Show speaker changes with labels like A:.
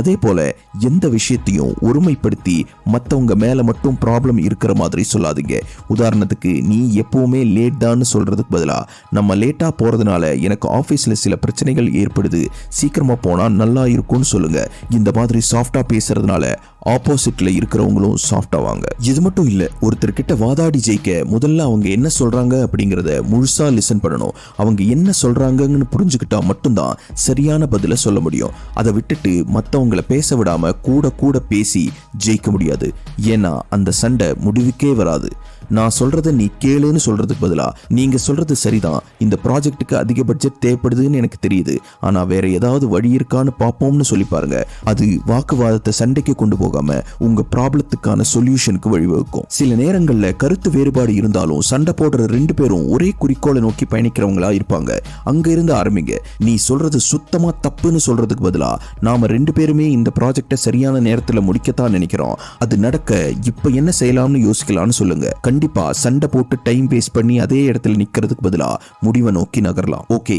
A: அதே போல எந்த விஷயத்தையும் ஒருமைப்படுத்தி மற்றவங்க மேலே மட்டும் ப்ராப்ளம் இருக்கிற மாதிரி சொல்லாதீங்க. உதாரணத்துக்கு நீ எப்போவுமே லேட் தான் சொல்கிறதுக்கு பதிலாக நம்ம லேட்டாக போகிறதுனால எனக்கு ஆஃபீஸில் சில பிரச்சனைகள் ஏற்படுது. சீக்கிரமாக போனால் நல்லா இருக்கும்னு சொல்லுங்கள் இந்த மாதிரி சாஃப்டாக பேசுகிறதுனால ஆப்போசிட்ல இருக்கிறவங்களும் சாஃப்டா வாங்க. இது மட்டும் இல்ல ஒருத்தர் கிட்ட வாதாடி ஜெயிக்க முதல்ல அவங்க என்ன சொல்றாங்க அப்படிங்கறத முழுசா லிசன் பண்ணணும். அவங்க என்ன சொல்றாங்கன்னு புரிஞ்சுக்கிட்டா மட்டும்தான் சரியான பதில சொல்ல முடியும். அதை விட்டுட்டு மத்தவங்கள பேச விடாம கூட கூட பேசி ஜெயிக்க முடியாது. ஏன்னா அந்த சண்டை முடிவுக்கே வராது. நான் சொல்றத நீ கேளுன்னு சொல்றதுக்கு பதிலா நீங்க சொல்றது சரிதான். இந்த ப்ராஜெக்ட்டுக்கு அதிக பட்ஜெட் தேவைப்படுதுன்னு எனக்கு தெரியுது. ஆனா வேற ஏதாவது வழி இருக்கான்னு பார்ப்போம்னு சொல்லி பாருங்க. அது வாக்குவாதத்தை சண்டைக்கு கொண்டு போகாம உங்க ப்ராப்ளத்துக்கான சொல்யூஷனுக்கு வழிவகுக்கும். சில நேரங்கள்ல கருத்து வேறுபாடு இருந்தாலும் சண்டை போடுற ரெண்டு பேரும் ஒரே குறிக்கோளை நோக்கி பயணிக்கிறவங்களா இருப்பாங்க. அங்க இருந்து ஆரம்பிங்க. நீ சொல்றது சுத்தமா தப்புன்னு சொல்றதுக்கு பதிலா நாம ரெண்டு பேருமே இந்த ப்ராஜெக்டை சரியான நேரத்துல முடிக்கத்தான் நினைக்கிறோம். அது நடக்க இப்ப என்ன செய்யலாம்னு யோசிக்கலாம்னு சொல்லுங்க. கண்டிப்பா சண்டை போட்டு டைம் வேஸ்ட் பண்ணி அதே இடத்துல நிக்கிறதுக்கு பதிலா முடிவை நோக்கி நகரலாம். ஓகே